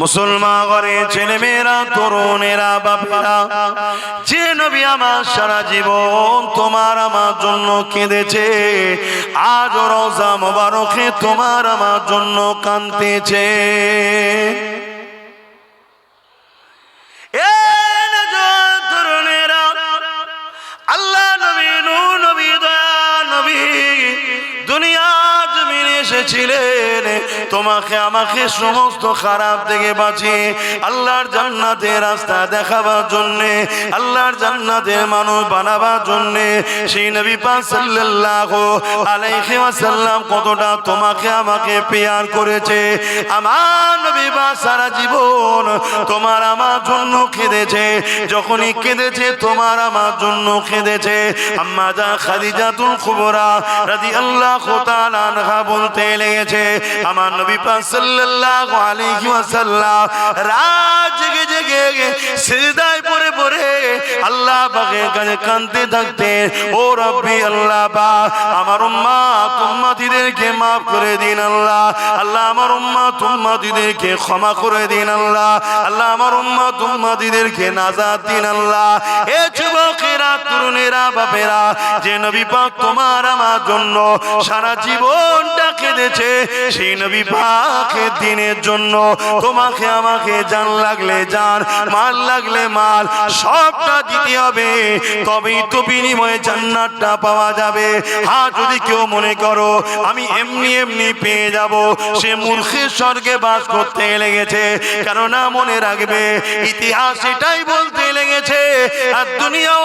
মুসলমান ঘরে ছেলে মেয়েরা, তরুণেরা, বাপেরা, যে নবী আমার সারা জীবন তোমার আমার জন্য কেঁদেছে, আজ রোজা মোবারকে তোমার আমার জন্য কাঁদতেছে। এসেছিলেন। তোমাকে আমাকে সমস্ত খারাপ থেকে বাঁচিয়ে আল্লাহর জান্নাতের রাস্তা দেখাবার জন্যে, আল্লাহর জান্নাতের মানুষ বানাবার জন্যে সেই নবী পাক কতটা তোমাকে আমাকে পেয়ার করেছে। আমার নবী পাক সারা জীবন তোমার আমার জন্য কেঁদেছে যখনই কেঁদেছে তোমার আমার জন্য কেঁদেছে আম্মা যা খাদিজাতুল কুবরা রাদিয়াল্লাহু তাআলা আনহা বলতে লেগেছে। আমার নবী পাক সাল্লাল্লাহু আলাইহি ওয়াসাল্লাম রাত জেগে জেগে সিজদায় পড়ে পড়ে আল্লাহ পাকের কাছে কাঁদতে থাকতেন ও রব্বি আল্লাহ বা আমার উম্মা উম্মতিদেরকে মাফ করে দিন আল্লাহ। আল্লাহ আমার উম্মা উম্মতিদেরকে ক্ষমা করে দিন আল্লাহ। আল্লাহ আমার উম্মা উম্মতিদেরকে নাজাত দিন আল্লাহ। এ যুবকেরা তরুণেরা বাপেরা, যে নবী পাক তোমার আমার জন্য সারা জীবনটা কেঁদেছে, সেই নবী পাকের দিনের জন্য তোমাকে আমাকে লাগলে মাল লাগলে মাল, সবটা দিতে হবে। তবেই তো বিনিময়ে জান্নাতটা পাওয়া যাবে। যদি কেউ মনে করো, আমি এমনি এমনি পেয়ে যাব, সে মূর্খের স্বর্গে বাস করতে লেগেছে। কেননা মনে রাখবে, ইতিহাস এটাই বলতে লেগেছে, আর দুনিয়াও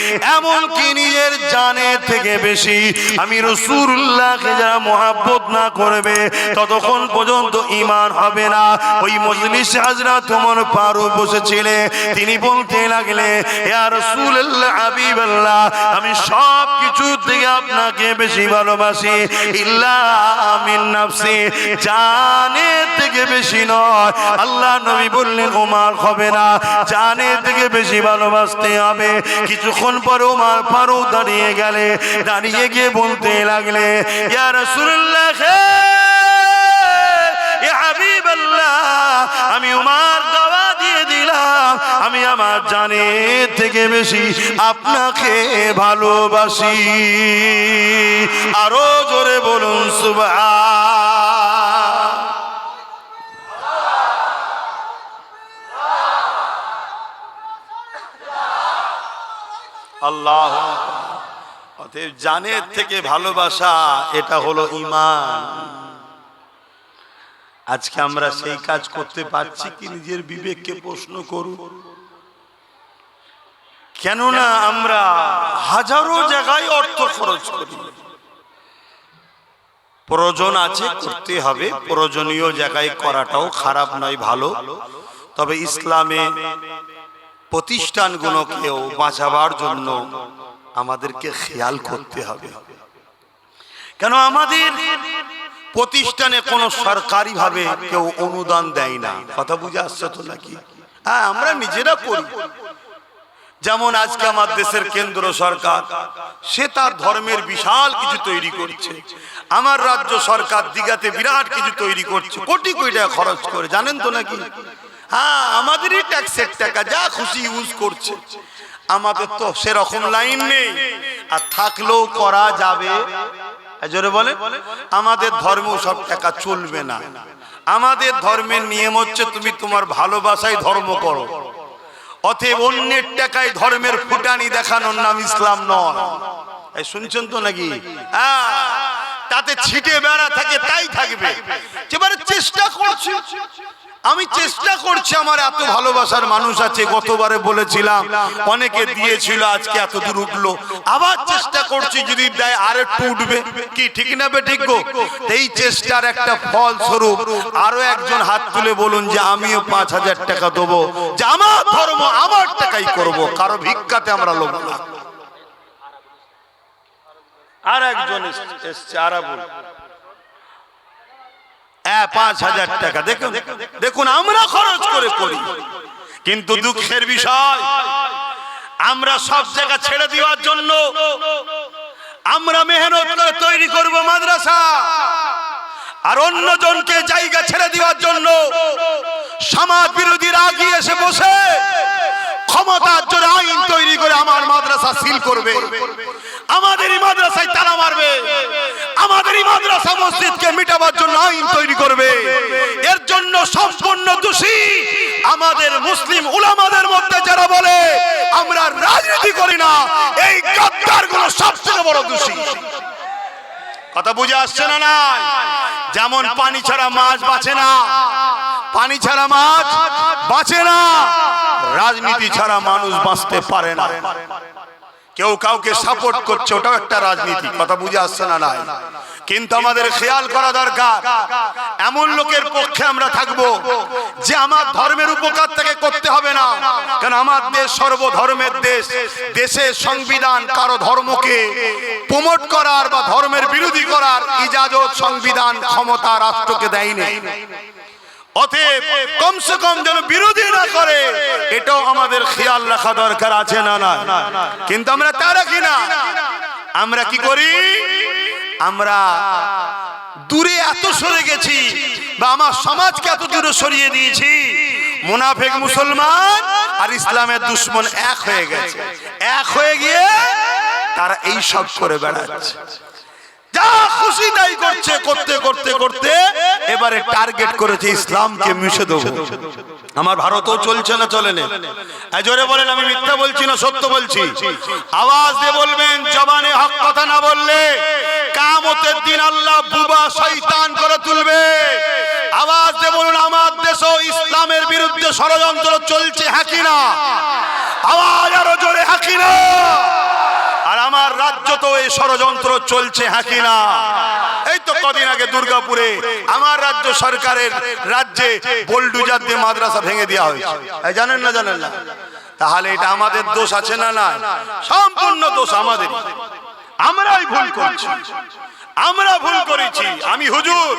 এমনকি নিজের জানে থেকে বেশি আমি রসুল্লাহকে যারা মহাব্বত না করবে, ততক্ষণ পর্যন্ত ইমান হবে না। ওই মজলিস হাজরা তোমার পারু বসেছিলে তিনি বলতে লাগলে আমি সব কিছু আপনাকে বেশি ভালোবাসি। ইল্লা নাফসি। জানের থেকে বেশি নয়। আল্লাহ নবী বললেন ওমার হবে না। জানের থেকে বেশি ভালোবাসতে হবে। কিছুক্ষণ পর ওমার ফারুক দাঁড়িয়ে গেলে, দাঁড়িয়ে গিয়ে বলতে লাগলে, ইয়া রাসূলুল্লাহ আমি উমার দিলাম আমি আমার জানের থেকে বেশি আপনাকে ভালোবাসি। আরও জোরে বলুন, সুবহান। আল্লাহ। অতএব জানের থেকে ভালোবাসা, এটা হলো ইমান আজকে আমরা সেই কাজ করতে পারছি কি নিজের বিবেককে প্রশ্ন করুন? কেননা আমরা হাজারো জায়গায় অর্থ খরচ করি। প্রয়োজন আছে, করতে হবে। প্রয়োজনীয় জায়গায় করাটাও খারাপ নয়, ভালো। তবে ইসলামে প্রতিষ্ঠানগুলোকেও বাঁচাবার জন্য আমাদেরকে খেয়াল করতে হবে। কেন আমাদের প্রতিষ্ঠানে কোনো সরকারি ভাবে কেউ অনুদান দেয় না। কথা বুঝে আসছে তো নাকি? হ্যাঁ আমরা নিজেরা করি। যেমন আজকে আমার দেশের কেন্দ্র সরকার, সে তার ধর্মের বিশাল কিছু তৈরি করছে। আমার রাজ্য সরকার দিঘাতে বিরাট কিছু তৈরি করছে। কোটি কোটি টাকা খরচ করে, জানেন তো নাকি? হ্যাঁ আমাদেরই ট্যাক্সের টাকা, যা খুশি ইউজ করছে। আমাদের তো সেরকম লাইন নেই। আর থাকলেও করা যাবে। জোরে বলে, আমাদের ধর্ম সব টাকা চলবে না। আমাদের ধর্মের নিয়ম হচ্ছে তুমি তোমার ভালোবাসায় ধর্ম করো। অতএব অন্যের টাকায় ধর্মের ফুটানি দেখানোর নাম ইসলাম নয়। শুনছেন তো নাকি? তাতে ছিটে বেড়া থাকে, তাই থাকবে। এবারে চেষ্টা করছে আমি চেষ্টা করছি আমার এত ভালোবাসার মানুষ আছে, গতবারে বলেছিলাম, অনেকে দিয়েছিল, আজকে এত দূর উঠল। আবার চেষ্টা করছি, যদি দেয় আর একটু উঠবে। কি, ঠিক না বে, ঠিক গো? এই চেষ্টার একটা ফল স্বরূপ আরও একজন হাত তুলে বলুন যে, আমিও পাঁচ হাজার টাকা দেবো। যে আমার ধর্ম, আমার টাকাই করব। কারও ভিক্ষাতে আমরা লোক না। আর একজন এস- এসছে আরাবুল হ্যাঁ পাঁচ হাজার টাকা। দেখুন দেখুন, আমরা খরচ করে করি। কিন্তু দুঃখের বিষয়, আমরা সব জায়গা ছেড়ে দেওয়ার জন্য আমরা মেহনত করে তৈরি করব মাদ্রাসা। আর অন্য জনকে জায়গা ছেড়ে দেওয়ার জন্য সমাজ বিরোধীরা এসে বসে। ক্ষমতার জোরে আইন তৈরি করে আমার মাদ্রাসা সিল করবে। আমাদেরই মাদ্রাসায় তালা মারবে। আমাদেরই মাদ্রাসা মসজিদকে মিটাবার জন্য আইন তৈরি করবে। এর জন্য সম্পূর্ণ দোষী আমাদের মুসলিম উলামাদের মধ্যে যারা বলে, আমরা রাজনীতি করি না। এই গাদ্দার সবচেয়ে বড় দোষী। কথা বুঝে আসছে না না যেমন পানি ছাড়া মাছ বাঁচে না, পানি ছাড়া মাছ বাঁচে না। রাজনীতি ছাড়া মানুষ বাঁচতে পারে না। কেউ কাউকে সাপোর্ট করছে, ওটাও একটা রাজনীতি, কথা বুঝে আসছে না নাই? কিন্তু আমাদের খেয়াল করা দরকার, এমন লোকের পক্ষে আমরা থাকব যে আমার ধর্মের উপকার থেকে করতে হবে না। কারণ আমার দেশ সর্বধর্মের দেশ, দেশের সংবিধান কারও ধর্মকে প্রমোট করার বা ধর্মের বিরোধী করার ইজাজত, সংবিধান ক্ষমতা রাষ্ট্রকে দেয়নি। অতএব কমসে কম যেন বিরোধী না করে। এটাও আমাদের খেয়াল রাখা দরকার, আছে না না কিন্তু আমরা তা রাখি না আমরা কি করি? আমরা দূরে এত সরে গেছি বা আমার সমাজকে এত দূরে সরিয়ে দিয়েছি। মুনাফেক মুসলমান আর ইসলামের দুশ্মন এক হয়ে গেছে। এক হয়ে গিয়ে তারা এই সব করে বেড়াচ্ছে। যা খুশি তাই করছে, করতে করতে করতে এবারে টার্গেট করেছে ইসলামকে মিশে দেবো। আমার ভারতও চলছে না, চলে না। এই জোরে বলেন, আমি মিথ্যা বলছি না সত্য বলছি? আওয়াজ দিয়ে বলবেন, জবানে হক কথা না বললে কামতের দিন আল্লাহ বুবা শয়তান করে তুলবে। আওয়াজ দিয়ে বলুন, আমার দেশও ইসলামের বিরুদ্ধে ষড়যন্ত্র চলছে হাকি না? আওয়াজ আরও জোরে হাকি না? আর আমার রাজ্য তো এই ষড়যন্ত্র চলছে হাকি না? এই তো কদিন আগে দুর্গাপুরে আমার রাজ্য সরকারের রাজ্যে বোলডুজার দিয়ে মাদ্রাসা ভেঙে দেওয়া হয়েছে। জানেন না জানেন না? তাহলে এটা আমাদের দোষ আছে না না সম্পূর্ণ দোষ আমাদের আমরাই ভুল করছি। আমরা ভুল করেছি। আমি হুজুর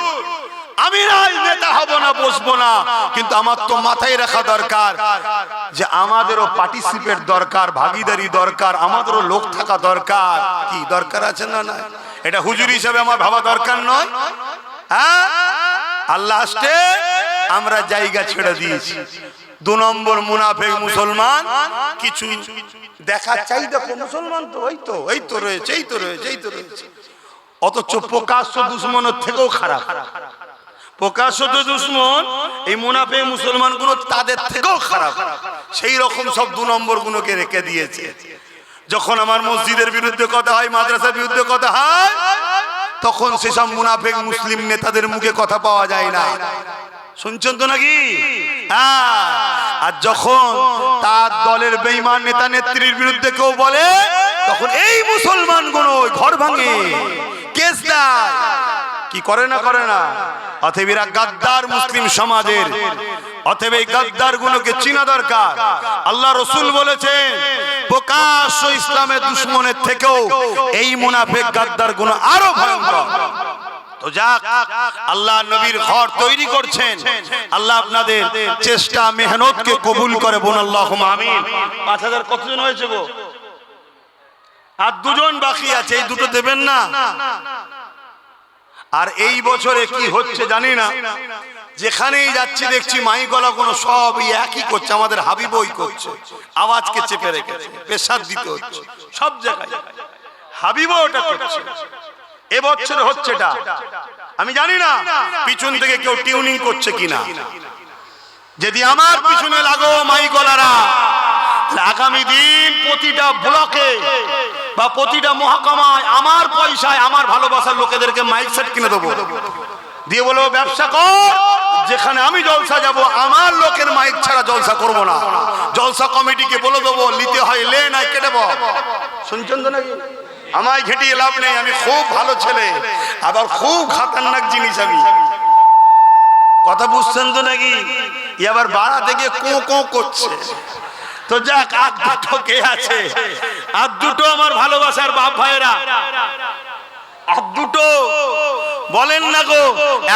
আমি রাজ নেতা হব না, বসবো না। কিন্তু আমার তো মাথায় রাখা দরকার যে আমাদেরও পার্টিসিপেট দরকার, ভাগিদারি দরকার, আমাদেরও লোক থাকা দরকার। কি দরকার আছে না না এটা হুজুর হিসাবে আমার ভাবা দরকার নয়। হ্যাঁ? আল্লাহ আসতে আমরা জায়গা ছেড়ে দিয়েছি। দু নম্বর মুনাফেক মুসলমান, কিছু দেখা চাই, দেখো, মুসলমান তো ওই তো, এই তো রয়েছে, এই তো রয়েছে, এই তো রয়েছে। অথচ প্রকাশ্য দুশ্মনের থেকেও খারাপ। প্রকাশ্য তো দুশ্মন, এই মুনাফে মুসলমানগুলো তাদের থেকেও খারাপ। সেই রকম সব দু নম্বর গুলোকে রেখে দিয়েছে। যখন আমার মসজিদের বিরুদ্ধে কথা হয়, মাদ্রাসার বিরুদ্ধে কথা হয়, তখন সেসব মুনাফেক মুসলিম নেতাদের মুখে কথা পাওয়া যায় না। শুনছেন তো নাকি? হ্যাঁ। আর যখন তার দলের বেইমান নেতা নেত্রীর বিরুদ্ধে কেউ বলে, তখন এই মুসলমানগুলো ঘর ভাঙে। কেস দেয়। কি করে না করে না? এরা গাদ্দার মুসলিম সমাজের। অতএব এই গাদ্দার গুলোকে চিনা দরকার। আল্লাহ রসুল বলেছেন, প্রকাশ্য ইসলামের দুশ্মনের থেকেও এই মুনাফেক গাদ্দারগুলো আরও ভয়ঙ্কর। তো আল্লাহ নবীর ঘর তৈরি করছেন। আল্লাহ আপনাদের চেষ্টা, মেহনতকে কবুল করে আর দুজন বাকি আছে, এই দুটো দেবেন না? আর এই বছরে কি হচ্ছে জানি না। যেখানেই যাচ্ছি দেখছি মাই গলা কোনো সব একই করছে, আমাদের হাবিবই করছে। আওয়াজকে চেপে রেখেছে পেশার দিতে হচ্ছে, সব জায়গায়। হাবিবও করছে। এবছর হচ্ছে এটা। আমি জানি না পিছন থেকে কেউ টিউনিং করছে কিনা। যদি আমার পিছনে লাগো মাই গলারা আগামী দিন প্রতিটা ব্লকে বা প্রতিটা মহকুমায় আমার পয়সায়, আমার ভালোবাসার লোকেদেরকে মাইক সেট কিনে দেবো। দিয়ে বলব ব্যবসা কর। যেখানে আমি জলসা যাব, আমার লোকের মাইক ছাড়া জলসা করব না। জলসা কমিটিকে বলে দেবো, নিতে হয়, লে নাই, কেটে শুনছেন তো নাকি? আমায় ঘেটিয়ে লাভ নেই, আমি খুব ভালো ছেলে। আবার খুব খাতারনাক জিনিস আমি। কথা বুঝছেন তো নাকি? ই আবার বাড়া থেকে কো কো করছে। তো যাক আর দুটো কে আছে? আর দুটো আমার ভালোবাসার বাপ ভাইয়েরা। বলেন না গো,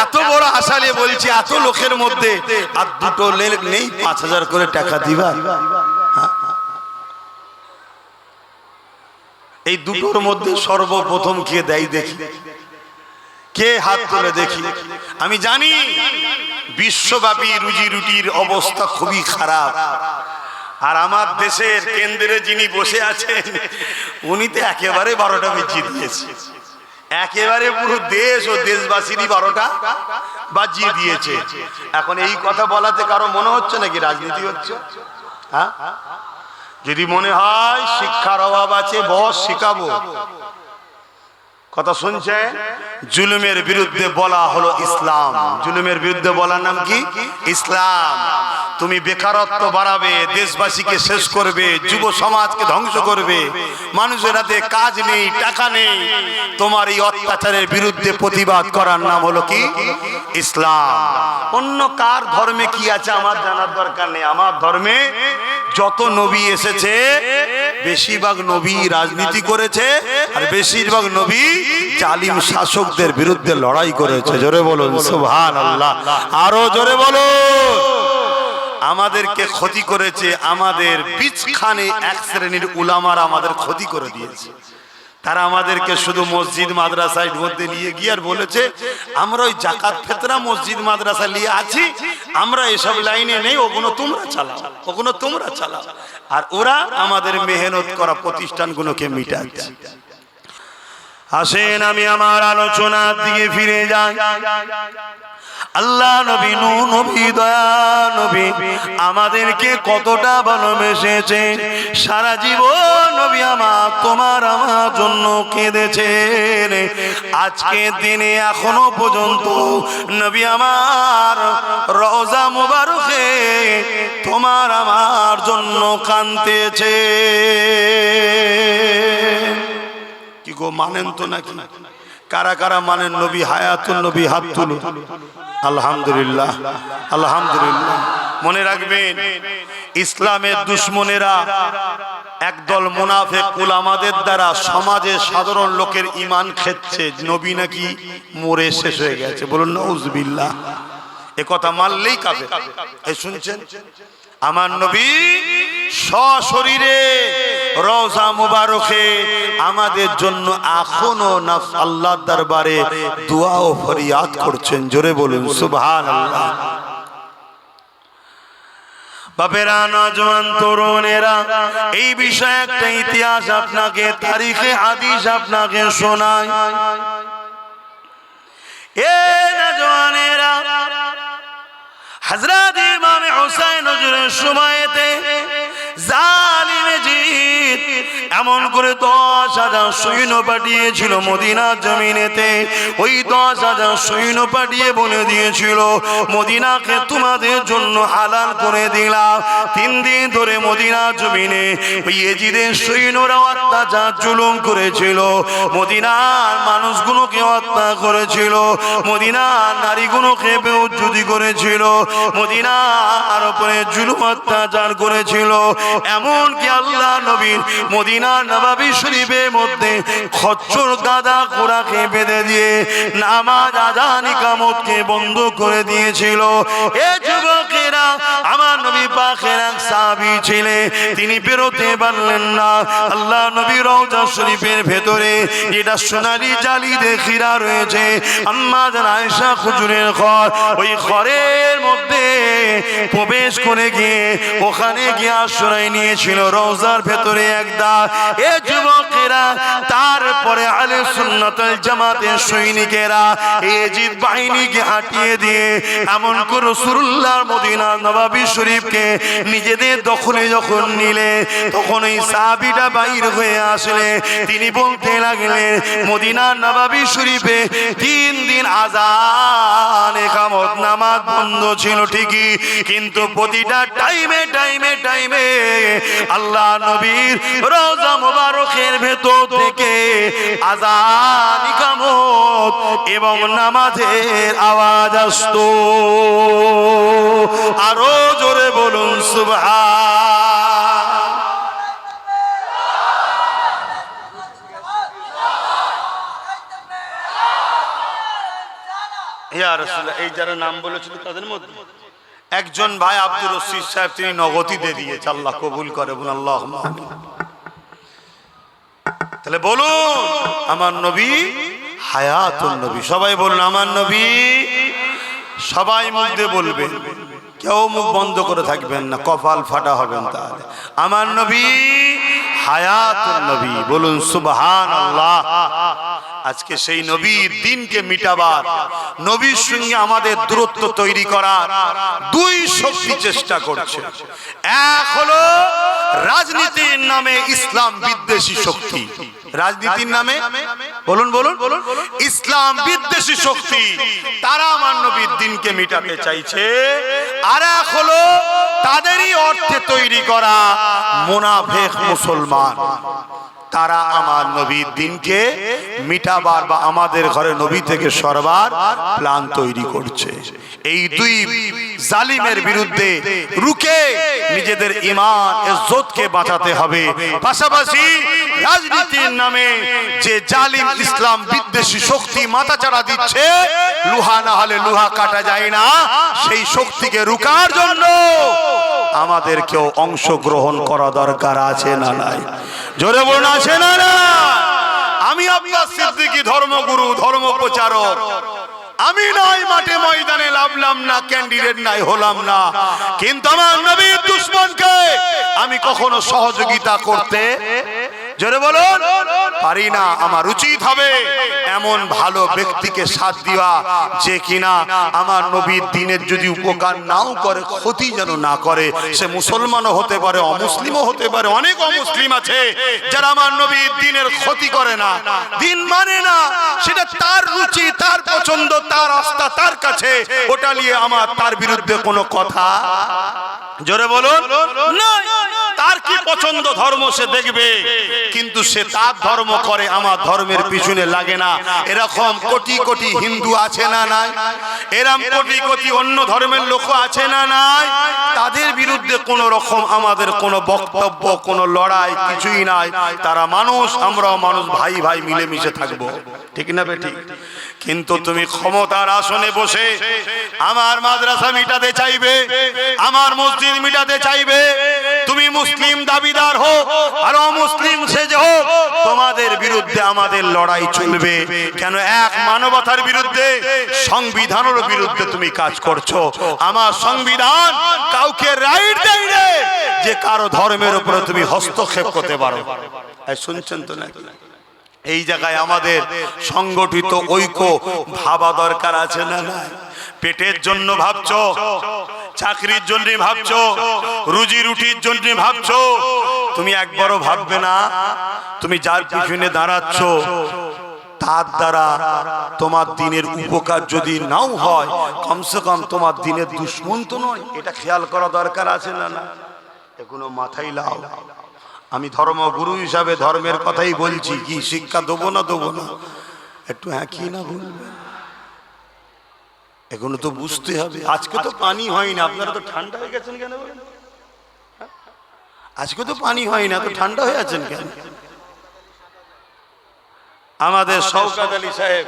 এত বড় আশা নিয়ে বলছি, এত লোকের মধ্যে। আর দুটো নেই, পাঁচ হাজার করে টাকা দিবা? এই দুটোর মধ্যে সর্বপ্রথম কে দেয় দেখি। কে হাত তুলে দেখি? আমি জানি, বিশ্বব্যাপী রুজি রুটির অবস্থা খুবই খারাপ। আর আমার দেশের কেন্দ্রে যিনি বসে আছেন, উনি তো একেবারে বারোটা বেজিয়ে দিয়েছে। একেবারে পুরো দেশ ও দেশবাসীরই বারোটা বাজিয়ে দিয়েছে। এখন এই কথা বলাতে কারও মনে হচ্ছে নাকি রাজনীতি হচ্ছে? হ্যাঁ? যদি মনে হয় শিক্ষার অভাব আছে, বস শিখাবো। কথা শুনছে? জুলুমের বিরুদ্ধে বলা হলো ইসলাম। জুলুমের বিরুদ্ধে বলার নাম কি? ইসলাম। তুমি বেকারত্ব বাড়াবে, দেশবাসীকে শেষ করবে, যুব সমাজকে ধ্বংস করবে, মানুষের হাতে কাজ নেই, টাকা নেই। তোমার এই অত্যাচারের বিরুদ্ধে প্রতিবাদ করার নাম হলো কি? ইসলাম। অন্য কার ধর্মে কি আছে আমার জানার দরকার নেই। আমার ধর্মে যত নবী এসেছে, বেশিরভাগ নবী রাজনীতি করেছে, আর বেশিরভাগ নবী জালিম শাসকদের বিরুদ্ধে লড়াই করেছে। জোরে বলুন সুবহান আল্লাহ আরও জোরে বলুন। আমাদেরকে ক্ষতি করেছে, আমাদের পিছখানে এক শ্রেণির উলামার আমাদের ক্ষতি করে দিয়েছে। তারা আমাদেরকে শুধু মসজিদ, মাদ্রাসায় মধ্যে নিয়ে গিয়ে আর বলেছে, আমরা ওই জাকাত ফেতরা মসজিদ, মাদ্রাসা নিয়ে আছি, আমরা এসব লাইনে নেই, ওগুলো তোমরা চালাও, ওগুলো তোমরা চালাও। আর ওরা আমাদের মেহনত করা প্রতিষ্ঠানগুলোকে মিটাচ্ছে। আসেন, আমি আমার আলোচনার দিকে ফিরে যাই। আল্লাহ নবী, নু নবী, দয়া নবী, আমাদেরকে কতটা ভালোবেসেছে। সারা জীবন নবী আমার, তোমার আমার জন্য কেঁদেছেন। আজকে দিনে এখনও পর্যন্ত নবী আমার রওজা মুবারকে তোমার আমার জন্য কানতেছে কি গো, মানেন তো নাকি? কারা কারা মানেন নবী? হায়াতুল নবী হাত তুলুন আলহামদুলিল্লাহ আলহামদুলিল্লাহ। মনে রাখবেন, ইসলামের দুশ্মনেরা একদল মুনাফেক আমাদের দ্বারা সমাজে সাধারণ লোকের ইমান খেচ্ছে। নবী নাকি মরে শেষ হয়ে গেছে। বলুন, নউজবিল্লাহ। এ কথা মানলেই কাবে শুনছেন? আমার নবী সশরীরে রওজা মুবারকে আমাদের জন্য এখনও না আল্লাহর দরবারে দোয়া ও ফরিয়াদ করছেন। জোরে বলুন, সুবহানাল্লাহ। বাপেরা, নজওয়ান, তরুণেরা, এই বিষয়ে একটা ইতিহাস আপনাকে, তারিখে হাদিস আপনাকে শোনায় এ নজওয়ানেরা হজরত ইমাম হুসাইন হুজুরের সময়তে জালিম জিত এমন করে দশ হাজার সৈন্য পাঠিয়েছিল মদিনার জমিনেতে। ওই দশ হাজার সৈন্য পাঠিয়ে বলে দিয়েছিল, মদিনাকে তোমাদের জন্য হালাল করে দিলাম। তিন দিন ধরে মদিনার জমিনে ওই এজিদের সৈন্যরা অত্যাচার জুলুম করেছিল। মদিনার মানুষগুলোকে হত্যা করেছিল, মদিনার নারীগুলোকে বেউজ্জুতি করেছিল মদিনা মদিনার উপরে জুলুম অত্যাচার করেছিল। এমন কি আল্লাহ নবীন মদিনার নবাবী শরীফের মধ্যে খচ্চর গাদা ঘোড়াকে বেঁধে দিয়ে নামাজ আজানি কামতকে বন্ধ করে দিয়েছিল। এ যুবকেরা আমার নবী পাখের এক সাহাবী ছিলে, তিনি বেরোতে পারলেন না। আল্লাহ নবী রওজা শরীফের ভেতরে যেটা সোনালি জালি দেখিরা রয়েছে। আম্মা জান আয়েশা খুজুরের ঘর, ওই ঘরের মধ্যে প্রবেশ করে গিয়ে ওখানে গিয়ে আশ্রয় নিয়েছিল রওজার ভেতরে একদা এ যুবকের, তারপরে আলে সুন্নতুল জামাতের সৈনিকেরা, এজিদ বাহিনীকে হাঁটিয়ে দিয়ে এমন কোন রসুল্লাহর মদিনা নবাবী শরীফকে নিজেদের দখলে যখন নিলে, তখন ওই সাহাবিটা বাইর হয়ে আসলে। তিনি বলতে লাগলেন মদিনা নবাবী শরীফে তিন দিন আজান একামত নামাজ বন্ধ ছিল ঠিকই, কিন্তু প্রতিটা টাইমে টাইমে টাইমে আল্লাহ নবীর রোজা মোবারকের ভেতর থেকে আজান ইকামত এবং নামাজের আওয়াজ আসতো। আরও জোরে বলুন রাসূলুল্লাহ, এই যারা নাম বলেছিল তাদের মধ্যে একজন ভাই আব্দুর রশিদ সাহেব তিনি নগতিতে দিয়েছে আল্লাহ কবুল করে আল্লাহ তাহলে বলুন আমার নবী হায়াতুন নবী সবাই বলুন আমার নবী সবাই মুখ দিয়ে বলবে, কেউ মুখ বন্ধ করে থাকবেন না, কপাল ফাটা হবেন তাহলে। আমার নবী হায়াত নবী, বলুন সুবহান আল্লাহ আজকে সেই নবীর দিনকে মিটাবার, নবীর সঙ্গে আমাদের দূরত্ব তৈরি করার দুই শক্তি চেষ্টা করছে। এক হলো রাজনীতির নামে ইসলাম বিদ্বেষী শক্তি। রাজনীতির নামে? বলুন বলুন বলুন। ইসলাম বিদ্বেষী শক্তি। তারা আমার নবীর দিনকে মিটাতে চাইছে। আর এক হলো তাদেরই অর্থে তৈরি করা মোনাফেক মুসলমান। তারা আমার নবীর দিনকে মিটাবার বা আমাদের ঘরে নবী থেকে সরবার প্ল্যান তৈরি করছে। এই দুই জালিমের বিরুদ্ধে রুকে নিজেদের ইমান ইজ্জতকে বাঁচাতে হবে। পাশাপাশি রাজনীতির নামে যে জালিম ইসলাম বিদ্বেষী শক্তি মাথাচাড়া দিচ্ছে, লুহা না হলে লুহা কাটা যায় না। সেই শক্তিকে রুকার জন্য আমাদেরকেও অংশগ্রহণ করা দরকার আছে না নাই? জোরে বলুন আছে আমি আপনার সিদ্দিকি ধর্মগুরু ধর্ম প্রচারক আমি নাই মাঠে ময়দানে লাভলাম না ক্যান্ডিডেট নাই হলাম না। কিন্তু আমার নবীর দুশ্মনকে আমি কখনো সহযোগিতা করতে জোরে বলুন, পারি না, আমার উচিত হবে এমন ভালো ব্যক্তিকে সাথ দেওয়া যে কিনা আমার নবীর দিনের যদি উপকার নাও করে, ক্ষতি যেন না করে। সে মুসলমানও হতে পারে, অমুসলিমও হতে পারে, অনেক অমুসলিম আছে যারা আমার নবীর দিনের ক্ষতি করে না। দিন মানে না, সেটা তার রুচি, তার পছন্দ, তার আস্থা, তার কাছে। ওটা নিয়ে আমার তার বিরুদ্ধে কোনো কথা জোরে বলুন তার কি পছন্দ ধর্ম সে দেখবে। কিন্তু সে তার ধর্ম করে, আমার ধর্মের পিছনে লাগে না। এরকম কোটি কোটি হিন্দু আছে না নাই? এরকম কোটি কোটি অন্য ধর্মের লোক আছে না নাই? তাদের বিরুদ্ধে কোন রকম আমাদের কোনো বক্তব্য, কোনো লড়াই কিছুই নাই। তারা মানুষ, আমরাও মানুষ, ভাই ভাই মিলেমিশে থাকব। ঠিক না বেঠিক কিন্তু তুমি ক্ষমতার আসনে বসে আমার মাদ্রাসা মিটাতে চাইবে, আমার মসজিদ মিটাতে চাইবে তুমি মুসলিম দাবিদার হোক আর অমুসলিম সেজে হোক তোমাদের বিরুদ্ধে আমাদের লড়াই চলবে। কেন এক মানবতার বিরুদ্ধে, সংবিধানের বিরুদ্ধে তুমি কাজ করছ? আমার সংবিধান কাউকে রাইট দেয় না, যে কারও ধর্মের উপরে তুমি হস্তক্ষেপ করতে পারো। শুনছেন তো নাকি? এই জায়গায় আমাদের সংগঠিত ঐক্য ভাবা দরকার আছে না পেটের জন্য ভাবছ? চাকরির জন্য ভাবছ, রুজি রুটির জন্য ভাবছ, তুমি একবারও ভাববে না, তুমি যার পিছনে দাঁড়াচ্ছ, তার দ্বারা তোমার দিনের উপকার যদি নাও হয়, কমসে কম তোমার দিনের দুশ্মন তো নয়, এটা খেয়াল করা দরকার আছে না না? এগুলো মাথায় লাও। আমি ধর্মগুরু হিসাবে ধর্মের কথাই বলছি, কি শিক্ষা দেবো না দেবো না? একটু হ্যাঁ কি না বলবেন এগুলো তো বুঝতে হবে। আজকে তো পানি হয় না আপনারা তো ঠান্ডা হয়ে গেছেন কেন? আজকে তো পানি হয় না তো ঠান্ডা হয়ে আছেন কেন? আমাদের শওকাত আলী সাহেব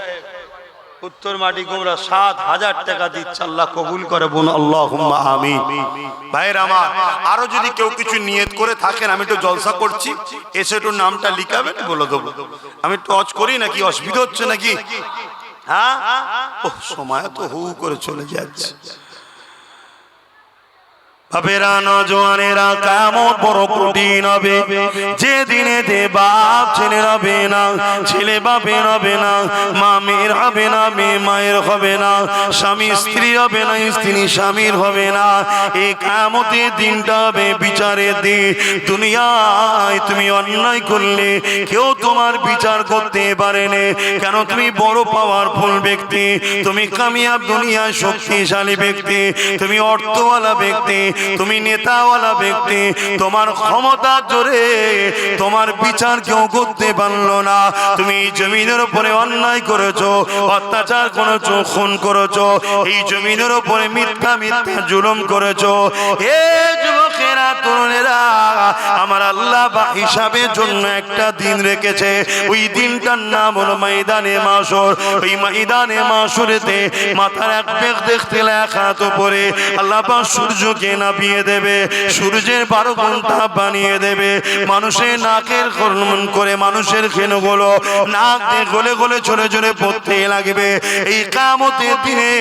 উত্তর মাটি কুমড়া সাত হাজার টাকা দিচ্ছে আল্লাহ কবুল করে বোন আল্লাহ আমি ভাইয়ের আমার আরও যদি কেউ কিছু নিয়ত করে থাকেন আমি একটু জলসা করছি এসে একটু নামটা লিখাবেন বলে দেবো। আমি টচ করি নাকি অসুবিধা হচ্ছে নাকি? হ্যাঁ? সময় তো হু করে চলে যাচ্ছে। বাপেরা নজওয়ানেরা কেমন বড় কঠিন হবে যে দিনে দে বাপ ছেলে হবে না, ছেলে বাপের হবে না, মা মেয়ের হবে না, মেয়ে মায়ের হবে না, স্বামী স্ত্রী হবে না, স্ত্রী স্বামীর হবে না। এই কামতে দিনটা হবে বিচারের দিন। দুনিয়ায় তুমি অন্যায় করলে কেউ তোমার বিচার করতে পারেনি কেন তুমি বড় পাওয়ারফুল ব্যক্তি? তুমি কামিয়াব দুনিয়ায় শক্তিশালী ব্যক্তি। তুমি অর্থওয়ালা ব্যক্তি। তুমি নেতাওয়ালা ব্যক্তি, তোমার ক্ষমতা জোরে, তোমার বিচার কেউ করতে পারল না। তুমি জমিনের উপরে অন্যায় করেছ, অত্যাচার করেছ, খুন করেছ, এই জমিনের উপরে মিথ্যা মিথ্যা জুলুম করেছ। এ যুবকেরা, তরুণেরা আমার আল্লাহ বা হিসাবের জন্য একটা দিন রেখেছে। ওই দিনটার নাম হলো ময়দানে মাসর ওই ময়দানে মাসুরেতে মাথার এক বেগ দেখতে লেখা তো পরে আল্লাহ পাক সূর্যকে নামিয়ে দেবে, সূর্যের বারো ঘণ্টা বানিয়ে দেবে। মানুষের নাকের কর্মন করে মানুষের খেনুগুলো নাক দিয়ে গলে গলে চলে চলে পড়তে লাগবে। এই কামতের দিনে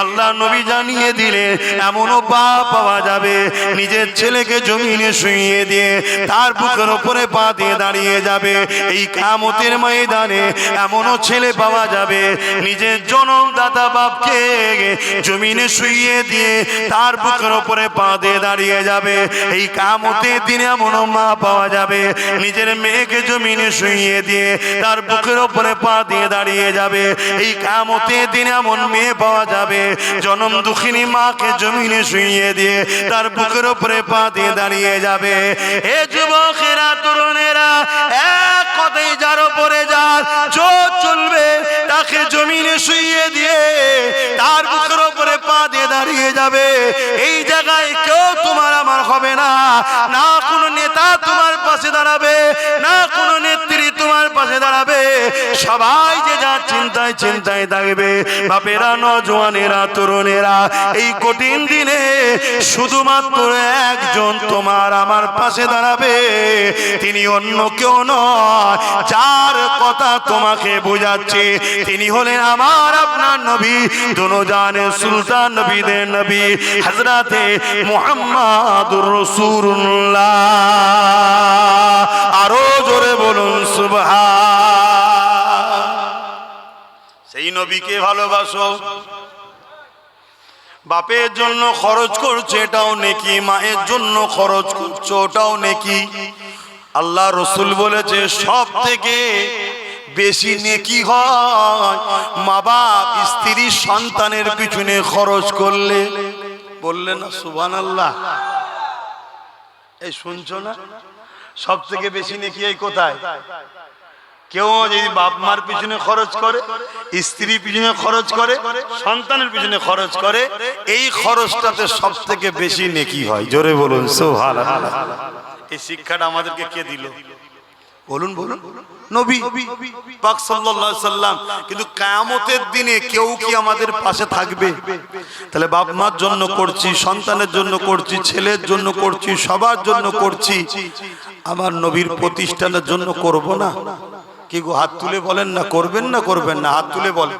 আল্লাহ নবী জানিয়ে দিলে এমনও পা পাওয়া যাবে। নিজের ছেলেকে জমিনে শুইয়ে দিয়ে তার বুকের ওপরে পা দিয়ে দাঁড়িয়ে যাবে। এই কামতের ময়দানে এমনও ছেলে পাওয়া যাবে, নিজের জনমদাতা বাপকে জমিনে শুইয়ে দিয়ে তার বুকের ওপরে পা দিয়ে দাঁড়িয়ে যাবে। এই কামতের দিনে এমনও মা পাওয়া যাবে, নিজের মেয়েকে জমিনে শুইয়ে দিয়ে তার বুকের ওপরে পা দিয়ে দাঁড়িয়ে যাবে। এই কামতের দিনে এমন মেয়ে পাওয়া যাবে, জনম দুঃখিনী মাকে জমিনে শুইয়ে দিয়ে তার বুকের ওপরে পা দিয়ে দাঁড়িয়ে যাবে। এ যুবকেরা, তরুণেরা, এক কথাই যার ওপরে যার জোর চলবে, তাকে জমিনে শুইয়ে দিয়ে তার বুকের ওপরে পা দিয়ে দাঁড়িয়ে যাবে। এই জায়গায় কেউ তোমার আমার হবে না না কোনো নেতা তোমার পাশে দাঁড়াবে, না কোনো নেত্রী সবাই যে চিন্তায় চিন্তায় থাকবে, বাপেরা নজওয়ানেরা তরুণেরা, এই কঠিন দিনে শুধুমাত্র একজন তোমার আমার পাশে দাঁড়াবে। তিনি অন্য কেউ নয়, যার কথা তোমাকে বোঝাচ্ছে। তিনি হলেন আমার আপনার নবী সুলতান নবীদের নবী হজরতে আরও জোরে বলুন সুবহা সেই নবীকে ভালোবাসো। বাপের জন্য খরচ করছে, এটাও নেকি। মায়ের জন্য খরচ করছ, ওটাও নেকি। আল্লাহ রসুল বলেছে সব থেকে বেশি নেকি হয় মা বাপ স্ত্রী, সন্তানের পিছনে খরচ করলে। বললে না সুবান আল্লাহ এই শুনছো না? সব থেকে বেশি নেকি এই কোথায়? কেউ যদি বাপ মার পিছনে খরচ করে, স্ত্রী পিছনে খরচ করে, সন্তানের পিছনে খরচ করে, এই খরচটাতে সব থেকে বেশি নেকি হয়। জোরে বলুন এই শিক্ষাটা আমাদেরকে কে দিল? বলুন বলুন। কিন্তু কিয়ামতের দিনে কেউ কি আমাদের পাশে থাকবে? তাহলে বাপ মার জন্য করছি, সন্তানের জন্য করছি, ছেলের জন্য করছি, সবার জন্য করছি। আমার নবীর প্রতিষ্ঠানের জন্য করব না? কি গো, হাত তুলে বলেন না, করবেন না করবেন না, হাত তুলে বলে।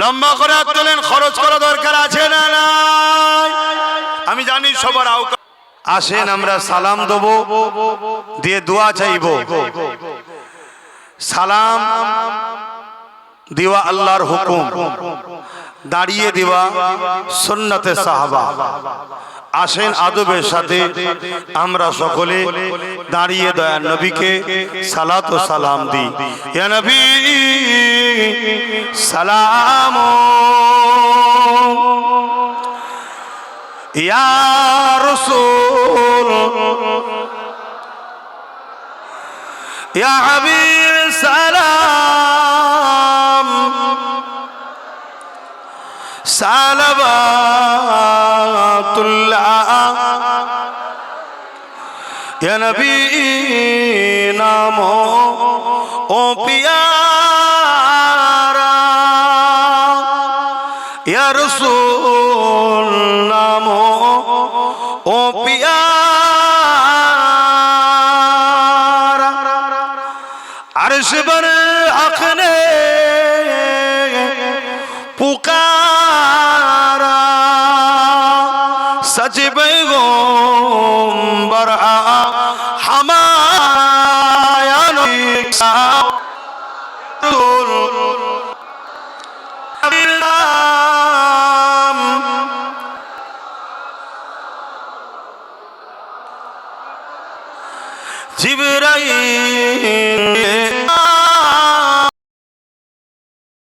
লম্বা করে হাত তোলেন, খরচ করা দরকার আছে না নাই? আমি জানি সবার আওকা আসেন, আমরা সালাম দেব, দিয়ে দোয়া চাইব। সালাম দেওয়া আল্লাহর হুকুম, দাঁড়িয়ে দেওয়া সুন্নতে সাহাবা। আসেন আদবের সাথে আমরা সকলে দাঁড়িয়ে দয়া নবীকে সালাত ও সালাম দিই। ইয়া নবী সালাম ইয়া রাসূল ইয়া হাবিব সালাম সালাবাতুল্লাহ নবী নাম ও পিয়ারা। রাসূল নাম ও পিয়ারা।